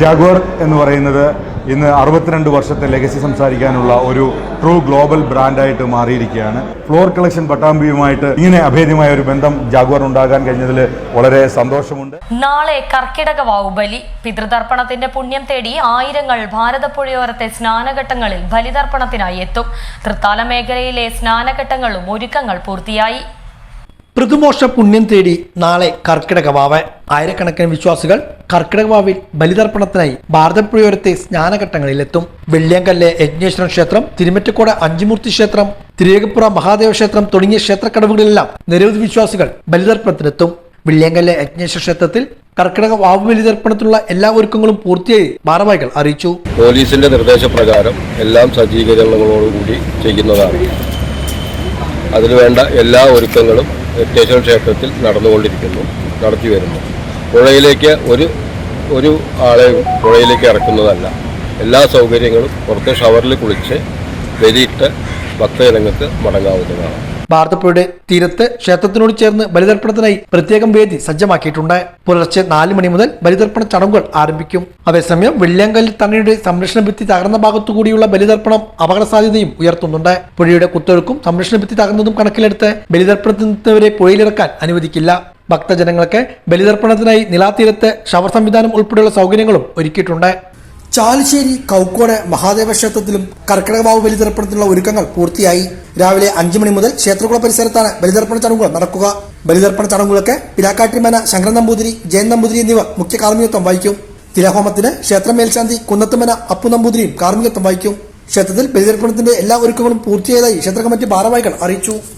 Jaguar എന്ന് പറയുന്നത് ഇന്ന് അറുപത്തിരണ്ട് വർഷത്തെ ലെഗസി സംസാരിക്കാനുള്ള ഒരു ട്രൂ ഗ്ലോബൽ ബ്രാൻഡായിട്ട് മാറിയിരിക്കുകയാണ്. ഫ്ലോർ കളക്ഷൻ പട്ടാമ്പിയുമായിട്ട് ഇങ്ങനെ അഭേദ്യമായ ഒരു ബന്ധം ജാഗ്വർ ഉണ്ടാകാൻ കഴിഞ്ഞതിൽ വളരെ സന്തോഷമുണ്ട്. നാളെ കർക്കിടക വാവുബലി പിതൃതർപ്പണത്തിന്റെ പുണ്യം തേടി ആയിരങ്ങൾ ഭാരതപ്പുഴയോരത്തെ സ്നാനഘട്ടങ്ങളിൽ ബലിതർപ്പണത്തിനായി എത്തും. തൃത്താല മേഖലയിലെ സ്നാനഘട്ടങ്ങളും ഒരുക്കങ്ങൾ പൂർത്തിയായി. പൃഥുമോക്ഷ പുണ്യം തേടി നാളെ കർക്കിടക വാവ് ആയിരക്കണക്കിന് വിശ്വാസികൾ കർക്കിടക വാവിൽ ബലിതർപ്പണത്തിനായി ഭാരതപ്പുഴയോരത്തെ സ്നാനഘട്ടങ്ങളിലെത്തും. വെള്ളിയങ്കല്ല് യജ്ഞേശ്വരൻ ക്ഷേത്രം തിരുമറ്റക്കോട് അഞ്ചുമൂർത്തി ക്ഷേത്രം തിരുവേഗപ്പുറ മഹാദേവ ക്ഷേത്രം തുടങ്ങിയ ക്ഷേത്രക്കടവുകളിലെല്ലാം നിരവധി വിശ്വാസികൾ ബലിതർപ്പണത്തിനെത്തും. വെള്ളിയങ്കല്ല് യജ്ഞേശ്വര ക്ഷേത്രത്തിൽ കർക്കിടക വാവ് ബലിതർപ്പണത്തിനുള്ള എല്ലാ ഒരുക്കങ്ങളും പൂർത്തിയായി ഭാരവാഹികൾ അറിയിച്ചു. പോലീസിന്റെ നിർദ്ദേശപ്രകാരം എല്ലാം സജ്ജീകരണങ്ങളോടുകൂടി ചെയ്യുന്നതാണ്. അതിനുവേണ്ട എല്ലാ ഒരുക്കങ്ങളും യജ്ഞേശ്വര ക്ഷേത്രത്തിൽ നടന്നുകൊണ്ടിരിക്കുന്നു നടത്തി വരുന്നു. പുഴയിലേക്ക് ഒരു ഒരു ആളെ പുഴയിലേക്ക് ഇറക്കുന്നതല്ല. എല്ലാ സൗകര്യങ്ങളും പുറത്തെ ഷവറിൽ കുളിച്ച് വെലിയിട്ട് ഭക്തജനങ്ങൾക്ക് മടങ്ങാവുന്നതാണ്. ഭാരതപ്പുഴയുടെ തീരത്ത് ക്ഷേത്രത്തിനോട് ചേർന്ന് ബലിതർപ്പണത്തിനായി പ്രത്യേകം വേദി സജ്ജമാക്കിയിട്ടുണ്ട്. പുലർച്ചെ നാല് മണി മുതൽ ബലിതർപ്പണ ചടങ്ങുകൾ ആരംഭിക്കും. അതേസമയം വെള്ളിയാങ്കല്ലിൽ തണ്ണയുടെ സംരക്ഷണ ഭിത്തി തകർന്ന ഭാഗത്തുകൂടിയുള്ള ബലിതർപ്പണം അപകട സാധ്യതയും ഉയർത്തുന്നുണ്ട്. പുഴയുടെ കുത്തൊഴുക്കും സംരക്ഷണ ഭിത്തി തകർന്നതും കണക്കിലെടുത്ത് ബലിതർപ്പണത്തിനെത്തിയവരെ പുഴയിലിറക്കാൻ അനുവദിക്കില്ല. ഭക്തജനങ്ങൾക്ക് ബലിതർപ്പണത്തിനായി നിലാതീരത്ത് ഷവർ സംവിധാനം ഉൾപ്പെടെയുള്ള സൗകര്യങ്ങളും ഒരുക്കിയിട്ടുണ്ട്. ചാലിശ്ശേരി കൗക്കോട് മഹാദേവ ക്ഷേത്രത്തിലും കർക്കിടകവാവ് ബലിതർപ്പണത്തിനുള്ള ഒരുക്കങ്ങൾ പൂർത്തിയായി. രാവിലെ അഞ്ചു മണി മുതൽ ക്ഷേത്രകുള പരിസരത്താണ് ബലിതർപ്പണ ചടങ്ങുകൾ നടക്കുക. ബലിതർപ്പണ ചടങ്ങുകൾക്ക് പിലാക്കാട്ടിമന ശങ്കരൻ നമ്പൂതിരി ജയൻ നമ്പൂതിരി എന്നിവർ മുഖ്യ കാർമ്മികത്വം വഹിക്കും. തിലഹോമത്തിന് ക്ഷേത്ര മേൽശാന്തി കുന്നത്തുമന അപ്പു നമ്പൂതിരിയും കാർമ്മികത്വം വഹിക്കും. ക്ഷേത്രത്തിൽ ബലിതർപ്പണത്തിന്റെ എല്ലാ ഒരുക്കങ്ങളും പൂർത്തിയായതായി ക്ഷേത്ര കമ്മിറ്റി ഭാരവാഹികൾ അറിയിച്ചു.